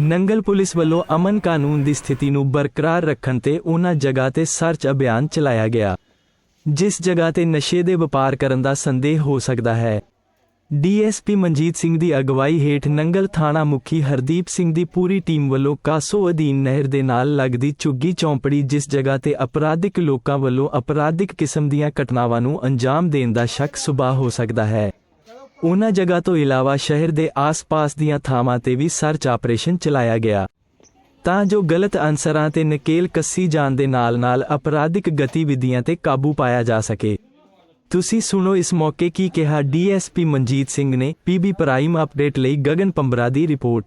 Nangal police ਵੱਲੋਂ ਅਮਨ ਕਾਨੂੰਨ ਦੀ ਸਥਿਤੀ ਨੂੰ ਬਰਕਰਾਰ ਰੱਖਣ ਤੇ ਉਹਨਾਂ ਜਗ੍ਹਾ ਤੇ ਸਰਚ ਅਭਿਆਨ ਚਲਾਇਆ ਗਿਆ, ਜਿਸ ਜਗ੍ਹਾ ਤੇ ਨਸ਼ੇ ਦੇ ਵਪਾਰ ਕਰਨ ਦਾ ਸੰਦੇਹ ਹੋ ਸਕਦਾ ਹੈ। ਡੀਐਸਪੀ ਮਨਜੀਤ ਸਿੰਘ ਦੀ ਅਗਵਾਈ ਹੇਠ ਨੰਗਲ ਥਾਣਾ ਮੁਖੀ ਹਰਦੀਪ ਸਿੰਘ ਦੀ ਪੂਰੀ ਟੀਮ ਵੱਲੋਂ ਕਾਸੋ ਅਧੀਨ ਨਹਿਰ ਦੇ ਨਾਲ ਲੱਗਦੀ ਝੁੱਗੀ ਚੌਂਪੜੀ ਜਿਸ ਜਗ੍ਹਾ ਤੇ ਅਪਰਾਧਿਕ ਲੋਕਾਂ ਵੱਲੋਂ ਅਪਰਾਧਿਕ ਕਿਸਮ ਦੀਆਂ ਘਟਨਾਵਾਂ ਨੂੰ ਅੰਜਾਮ ਦੇਣ ਦਾ ਸ਼ੱਕ ਸੁਭਾ ਹੋ ਸਕਦਾ ਹੈ। ਉਹਨਾਂ ਜਗ੍ਹਾ ਤੋਂ ਇਲਾਵਾ ਸ਼ਹਿਰ ਦੇ ਆਸ-ਪਾਸ ਦੀਆਂ ਥਾਵਾਂ ਤੇ ਵੀ ਸਰਚ ਆਪਰੇਸ਼ਨ ਚਲਾਇਆ ਗਿਆ। ਤਾਂ ਜੋ ਗਲਤ ਅਨਸਰਾਂ ਤੇ ਨਕੇਲ ਕੱਸੀ ਜਾਣ ਦੇ ਨਾਲ-ਨਾਲ ਅਪਰਾਧਿਕ ਗਤੀਵਿਧੀਆਂ ਤੇ ਕਾਬੂ ਪਾਇਆ ਜਾ ਸਕੇ। ਤੁਸੀਂ ਸੁਣੋ ਇਸ ਮੌਕੇ ਕੀ ਕਿਹਾ ਡੀਐਸਪੀ ਮਨਜੀਤ ਸਿੰਘ ਨੇ ਪੀਬੀ ਪ੍ਰਾਈਮ ਅਪਡੇਟ ਲਈ ਗਗਨ ਪੰਬਰਾ ਦੀ ਰਿਪੋਰਟ।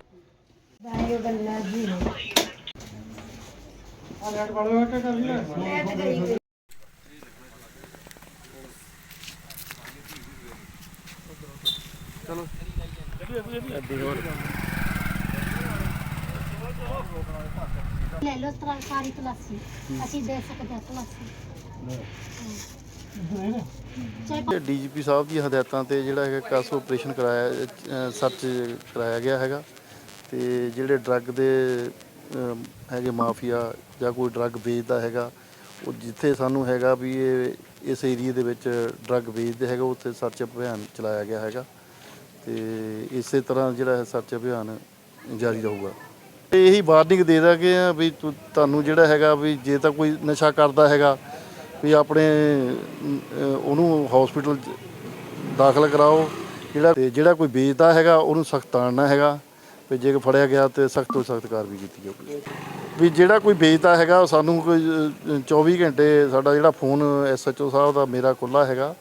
ਲੈ ਲਓ ਤਰਾ ਸਾਰੀ ਤਲਾਸੀ। ਅਸੀਂ ਦੇ ਸਕਦੇ ਹਾਂ ਤਲਾਸੀ। ਚਾਹੇ ਡੀਜੀਪੀ ਸਾਹਿਬ ਦੀ ਹਦਾਇਤਾਂ ਤੇ ਜਿਹੜਾ ਹੈਗਾ ਕਾਸ ਆਪਰੇਸ਼ਨ ਕਰਾਇਆ ਸਰਚ ਕਰਾਇਆ ਗਿਆ ਹੈਗਾ। ਤੇ ਜਿਹੜੇ ਡਰੱਗ ਦੇ ਹੈਗੇ ਮਾਫੀਆ ਜਾਂ ਕੋਈ ਡਰੱਗ ਵੇਚਦਾ ਹੈਗਾ ਉਹ ਜਿੱਥੇ ਸਾਨੂੰ ਹੈਗਾ ਵੀ ਇਹ ਇਸ ਏਰੀਏ ਦੇ ਵਿੱਚ ਡਰੱਗ ਵੇਚਦੇ ਹੈਗਾ ਉੱਥੇ ਸਰਚ ਅਭਿਆਨ ਚਲਾਇਆ ਗਿਆ ਹੈਗਾ। ਤੇ ਇਸੇ ਤਰ੍ਹਾਂ ਜਿਹੜਾ ਹੈ ਸਰਚ ਅਭਿਆਨ ਜਾਰੀ ਰਹੂਗਾ। ਤੇ ਇਹੀ ਵਾਰਨਿੰਗ ਦੇ ਦਾਂਗੇ ਆ ਵੀ ਤੁ- ਤੁਹਾਨੂੰ ਜਿਹੜਾ ਹੈਗਾ ਵੀ ਜੇ ਤਾਂ ਕੋਈ ਨਸ਼ਾ ਕਰਦਾ ਹੈਗਾ ਵੀ ਆਪਣੇ ਅਮ, ਅਹ, ਉਹਨੂੰ ਹਸਪੀਟਲ ਦਾਖਲ ਕਰਾਓ। ਜਿਹੜਾ ਤੇ ਜਿਹੜਾ ਕੋਈ ਵੇਚਦਾ ਹੈਗਾ ਉਹਨੂੰ ਸਖਤ ਤਾੜਨਾ ਹੈਗਾ। ਵੀ ਜੇ ਫੜਿਆ ਗਿਆ ਤੇ ਸਖਤ ਤੋਂ ਸਖਤ ਕਾਰਵਾਈ ਕੀਤੀ ਜਾਊਗੀ। ਵੀ ਜਿਹੜਾ ਕੋਈ ਵੇਚਦਾ ਹੈਗਾ ਉਹ ਸਾਨੂੰ ਕੋਈ ਅਹ, 24 ਘੰਟੇ ਸਾਡਾ ਜਿਹੜਾ ਫੋਨ ਐਸਐਚਓ ਸਾਹਿਬ ਦਾ ਮੇਰਾ ਖੁੱਲਾ ਹੈਗਾ।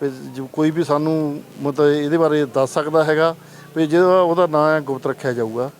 ਵੀ ਜੋ ਕੋਈ ਵੀ ਸਾਨੂੰ ਮਤਲਬ ਇਹਦੇ ਬਾਰੇ ਦੱਸ ਸਕਦਾ ਹੈਗਾ ਵੀ ਜਿਹੜਾ ਉਹਦਾ ਨਾਂ ਹੈ ਗੁਪਤ ਰੱਖਿਆ ਜਾਊਗਾ।